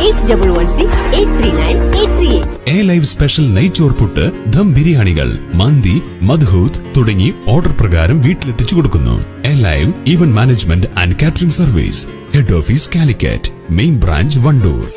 A dum ബിരിയാണികൾ മന്തി മദ്ഹൂത്ത് തുടങ്ങി ഓർഡർ പ്രകാരം വീട്ടിലെത്തിച്ചു കൊടുക്കുന്നു. A live event management and catering service head office Calicut main branch Wandoor.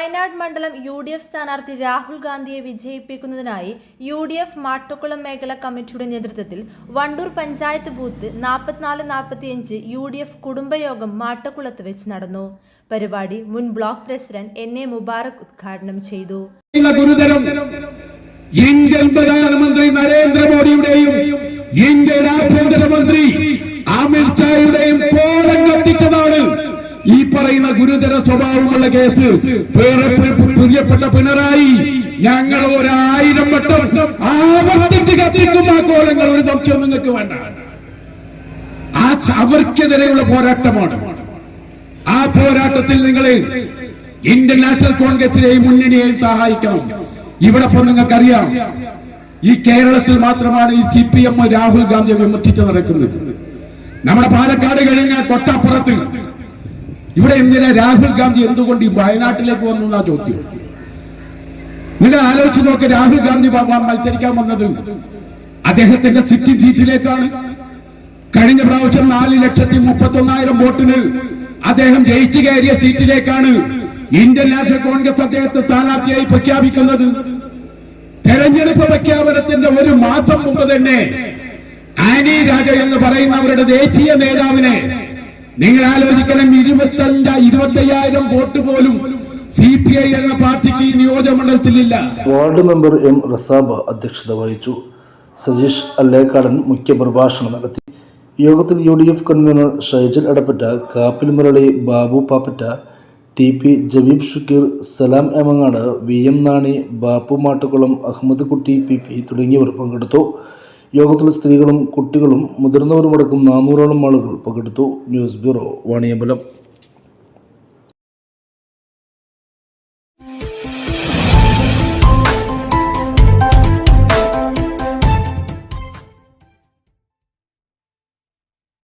Wayanad മണ്ഡലം യു ഡി എഫ് സ്ഥാനാർത്ഥി രാഹുൽ ഗാന്ധിയെ വിജയിപ്പിക്കുന്നതിനായി യു ഡി എഫ് മാട്ടുക്കുളം മേഖല കമ്മിറ്റിയുടെ നേതൃത്വത്തിൽ വണ്ടൂർ പഞ്ചായത്ത് ബൂത്ത് നാൽപ്പത്തിനാല് നാൽപ്പത്തിയഞ്ച് യു ഡി എഫ് കുടുംബയോഗം മാട്ടുക്കുളത്ത് വെച്ച് നടന്നു. പരിപാടി മുൻ block president N A Mubarak ഉദ്ഘാടനം ചെയ്തു. പ്രധാനമന്ത്രി നരേന്ദ്രമോദിയുടെയും പറയുന്ന ഗുരുതര സ്വഭാവമുള്ള കേസ്. പ്രിയപ്പെട്ട പിണറായി ഞങ്ങൾ ഒരായിരം വട്ടം ആവർത്തിച്ച് കത്തിക്കും കോലങ്ങൾ. ഒരു സംശയം നിങ്ങൾക്ക് വേണ്ട. ആ അവർക്കെതിരെയുള്ള പോരാട്ടമാണ്. ആ പോരാട്ടത്തിൽ നിങ്ങൾ ഇന്ത്യൻ നാഷണൽ കോൺഗ്രസിനെയും മുന്നണിയെയും സഹായിക്കണം. ഇവിടെ ഇപ്പൊ നിങ്ങൾക്കറിയാം ഈ കേരളത്തിൽ മാത്രമാണ് ഈ സി പി എം രാഹുൽ ഗാന്ധിയെ വിമർശിച്ച് നടക്കുന്നത്. നമ്മുടെ പാലക്കാട് കഴിഞ്ഞ തൊട്ടപ്പുറത്ത് ഇവിടെ എന്തിനാ രാഹുൽ ഗാന്ധി എന്തുകൊണ്ട് ഈ വയനാട്ടിലേക്ക് വന്നു എന്നാ ചോദ്യം? നിങ്ങൾ ആലോചിച്ച് നോക്ക് രാഹുൽ ഗാന്ധി മത്സരിക്കാൻ വന്നത്. അദ്ദേഹത്തിന്റെ സിറ്റിംഗ് സീറ്റിലേക്കാണ്. കഴിഞ്ഞ പ്രാവശ്യം നാല് ലക്ഷത്തി മുപ്പത്തി ഒന്നായിരം വോട്ടിന് അദ്ദേഹം ജയിച്ചു കയറിയ സീറ്റിലേക്കാണ് ഇന്ത്യൻ നാഷണൽ കോൺഗ്രസ് അദ്ദേഹത്തെ സ്ഥാനാർത്ഥിയായി പ്രഖ്യാപിക്കുന്നത്. തെരഞ്ഞെടുപ്പ് പ്രഖ്യാപനത്തിന്റെ ഒരു മാസം മുമ്പ് തന്നെ ആനി രാജ എന്ന് പറയുന്ന അവരുടെ ദേശീയ നേതാവിനെ നിങ്ങൾ ആലോചിക്കണം ഇരുപത്തഞ്ച ഇരുപത്തയ്യായിരം വോട്ട് പോലും സി പി ഐ എന്ന പാർട്ടിക്ക് നിയോജകമണ്ഡലത്തിലില്ല വാർഡ് മെമ്പർ എം റസാബ അധ്യക്ഷത വഹിച്ചു. സജീഷ് അല്ലേക്കാടൻ മുഖ്യപ്രഭാഷണം നടത്തി. യോഗത്തിൽ U D F convener Shaijal Edappatta Kappil Murali Babu Pappatta T P Jabeeb Shukkeer Salam Emangad V M Nani Bappu Mattukulam Ahammed Kutty P P തുടങ്ങിയവർ പങ്കെടുത്തു. യോഗത്തിൽ സ്ത്രീകളും കുട്ടികളും മുതിർന്നവരുമടക്കം നാനൂറോളം ആളുകൾ പങ്കെടുത്തു. News bureau Vaniyambalam.